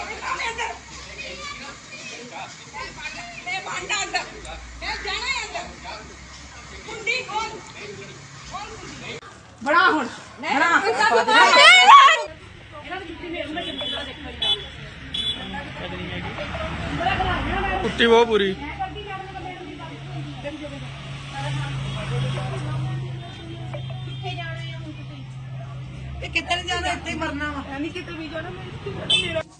ਅੰਦਰ ਮੈਂ ਬਾਂਡਾ ਅੰਦਰ ਮੈਂ ਜਾਣਾ ਹੈ ਅੰਦਰ ਕੁੰਡੀ ਖੋਲ ਖੋਲ ਕੁੰਡੀ ਬੜਾ ਹੁਣ ਬੜਾ ਕੁੱਟੀ ਬਹੁਤ ਪੂਰੀ ਇਹ ਕਿੱਧਰ ਜਾਣਾ ਇੱਥੇ ਹੀ ਮਰਨਾ ਵਾ। ਨਹੀਂ ਕਿਤੇ ਵੀ ਜਾਣਾ? ਮੇਰਾ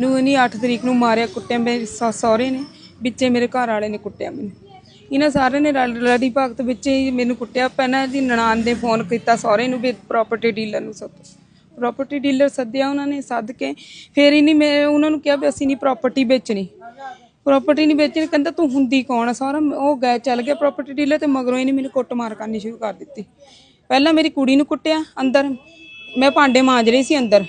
ਨੂੰ। ਨਹੀਂ 8 ਤਰੀਕ ਨੂੰ ਮਾਰਿਆ ਕੁੱਟਿਆ ਮੇਰੇ ਸਹੁਰੇ ਨੇ ਵਿੱਚੇ ਮੇਰੇ ਘਰ ਵਾਲੇ ਨੇ ਕੁੱਟਿਆ ਮੈਨੂੰ। ਇਹਨਾਂ ਸਾਰਿਆਂ ਨੇ ਰਲ ਰਲੀ ਭਗਤ ਵਿੱਚ ਹੀ ਮੈਨੂੰ ਕੁੱਟਿਆ। ਪਹਿਲਾਂ ਜੀ ਨਨਾਣ ਦੇ ਫੋਨ ਕੀਤਾ ਸਹੁਰੇ ਨੂੰ ਵੀ ਪ੍ਰਾਪਰਟੀ ਡੀਲਰ ਨੂੰ ਸੱਦੋ ਪ੍ਰਾਪਰਟੀ ਡੀਲਰ ਸੱਦਿਆ ਉਹਨਾਂ ਨੇ ਸੱਦ ਕੇ, ਫਿਰ ਹੀ ਨਹੀਂ ਮੈਂ ਉਹਨਾਂ ਨੂੰ ਕਿਹਾ ਵੀ ਅਸੀਂ ਨਹੀਂ ਪ੍ਰਾਪਰਟੀ ਵੇਚਣੀ। ਪ੍ਰਾਪਰਟੀ ਨਹੀਂ ਵੇਚਣੀ, ਕਹਿੰਦਾ ਤੂੰ ਹੁੰਦੀ ਕੌਣ ਆ ਸਾਰਾ? ਉਹ ਗਏ, ਚੱਲ ਗਿਆ ਪ੍ਰਾਪਰਟੀ ਡੀਲਰ ਤੇ ਮਗਰੋਂ ਇਹਨੇ ਮੈਨੂੰ ਕੁੱਟ ਮਾਰ ਕਰਨੀ ਸ਼ੁਰੂ ਕਰ ਦਿੱਤੀ। ਪਹਿਲਾਂ ਮੇਰੀ ਕੁੜੀ ਨੂੰ ਕੁੱਟਿਆ ਅੰਦਰ। ਮੈਂ ਭਾਂਡੇ ਮਾਂਜ ਰਹੀ ਸੀ ਅੰਦਰ।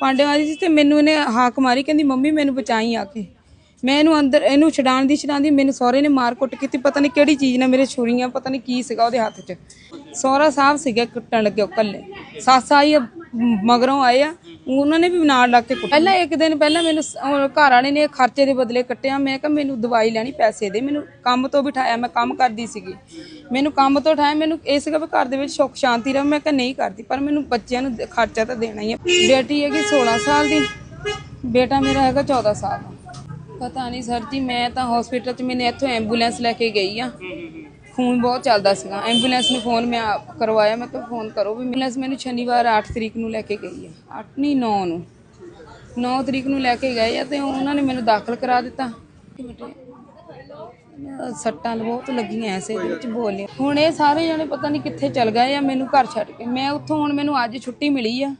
ਭਾਂਡੇ ਮਾਂਜ ਰਹੀ ਸੀ ਤੇ ਮੈਨੂੰ ਇਹਨੇ ਹਾਕ ਮਾਰੀ, ਕਹਿੰਦੀ, ਮੰਮੀ, ਮੈਨੂੰ ਬਚਾਈ ਆ ਕੇ। ਮੈਂ ਇਹਨੂੰ ਅੰਦਰ, ਇਹਨੂੰ ਛਡਾਣ ਦੀ ਛਡਾਉਂਦੀ ਮੈਨੂੰ ਸਹੁਰੇ ਨੇ ਮਾਰ ਕੁੱਟ ਕੀਤੀ। ਪਤਾ ਨਹੀਂ ਕਿਹੜੀ ਚੀਜ਼ ਨਾਲ ਮੇਰੇ ਛੁਰੀਆਂ, ਪਤਾ ਨਹੀਂ ਕੀ ਸੀਗਾ ਉਹਦੇ ਹੱਥ 'ਚ। ਸਹੁਰਾ ਸਾਹਿਬ ਸੀਗਾ, ਕੁੱਟਣ ਲੱਗੇ ਉਹ ਕੱਲੇ ਸੱਸ ਆਈ ਮਗਰੋਂ ਆਏ ਆ, ਉਹਨਾਂ ਨੇ ਵੀ ਨਾਲ ਲੱਗ ਕੇ ਕੁੱਟ ਪਹਿਲਾਂ ਇੱਕ ਦਿਨ ਪਹਿਲਾਂ ਮੈਨੂੰ ਸ- ਉਹ ਘਰ ਵਾਲੇ ਨੇ ਖਰਚੇ ਦੇ ਬਦਲੇ ਕੱਟਿਆ, ਮੈਂ ਕਿਹਾ ਮੈਨੂੰ ਦਵਾਈ ਲੈਣੀ, ਪੈਸੇ ਦੇ, ਮੈਨੂੰ ਕੰਮ ਤੋਂ ਬਿਠਾਇਆ, ਮੈਂ ਕੰਮ ਕਰਦੀ ਸੀਗੀ। ਮੈਨੂੰ ਕੰਮ ਤੋਂ ਉਠਾਇਆ, ਮੈਨੂੰ ਇਹ ਸੀਗਾ ਵੀ ਘਰ ਦੇ ਵਿੱਚ ਸੁੱਖ ਸ਼ਾਂਤੀ ਰਹੇ ਮੈਂ ਕਿਹਾ ਨਹੀਂ ਕਰਦੀ, ਪਰ ਮੈਨੂੰ ਬੱਚਿਆਂ ਨੂੰ ਦ- ਖਰਚਾ ਤਾਂ ਦੇਣਾ ਹੀ ਹੈ ਬੇਟੀ ਹੈਗੀ 16 ਸਾਲ ਦੀ, ਬੇਟਾ ਮੇਰਾ ਹੈਗਾ 14 ਸਾਲ ਦਾ। ਪਤਾ ਨਹੀਂ ਸਰ ਜੀ, ਮੈਂ ਤਾਂ ਹਸਪੀਟਲ 'ਚ, ਮੈਨੇ ਇੱਥੋਂ ਐਂਬੂਲੈਂਸ ਲੈ ਕੇ ਗਈ ਆ। ਫੋਨ ਬਹੁਤ ਚੱਲਦਾ ਸੀਗਾ। ਐਂਬੂਲੈਂਸ ਨੂੰ ਫੋਨ ਮੈਂ ਆਪ ਕਰਵਾਇਆ, ਮੈਂ ਕਿਹਾ ਫੋਨ ਕਰੋ ਵੀ ਐਂਬੂਲੈਂਸ ਮੈਨੂੰ ਸ਼ਨੀਵਾਰ 8 ਤਰੀਕ ਨੂੰ ਲੈ ਕੇ ਗਈ ਆ 8 ਨਹੀਂ 9 ਨੂੰ। 9 ਤਰੀਕ ਨੂੰ ਲੈ ਕੇ ਗਏ ਆ ਤੇ ਉਹਨਾਂ ਨੇ ਮੈਨੂੰ ਦਾਖਲ ਕਰਾ ਦਿੱਤਾ। ਸੱਟਾਂ ਬਹੁਤ ਲੱਗੀਆਂ ਐਸੇ ਵਿੱਚ ਬੋਲਿਆ। ਹੁਣ ਇਹ ਸਾਰੇ ਜਣੇ ਪਤਾ ਨਹੀਂ ਕਿੱਥੇ ਚਲ ਗਏ ਆ, ਮੈਨੂੰ ਘਰ ਛੱਡ ਕੇ। ਮੈਂ ਉੱਥੋਂ ਹੁਣ ਮੈਨੂੰ ਅੱਜ ਛੁੱਟੀ ਮਿਲੀ ਆ।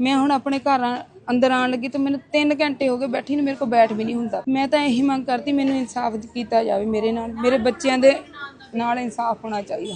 ਮੈਂ ਹੁਣ ਆਪਣੇ ਘਰਾਂ ਅੰਦਰ ਆਣ ਲੱਗੀ ਤਾਂ ਮੈਨੂੰ 3 ਘੰਟੇ ਹੋ ਗਏ ਬੈਠੀ ਨੂੰ ਮੇਰੇ ਕੋਲ ਬੈਠ ਵੀ ਨਹੀਂ ਹੁੰਦਾ। ਮੈਂ ਤਾਂ ਇਹੀ ਮੰਗ ਕਰਦੀ, ਮੈਨੂੰ ਇਨਸਾਫ ਕੀਤਾ ਜਾਵੇ ਮੇਰੇ ਨਾਲ। ਮੇਰੇ ਬੱਚਿਆਂ ਦੇ ਨਾਲ ਇਨਸਾਫ ਹੋਣਾ ਚਾਹੀਦਾ।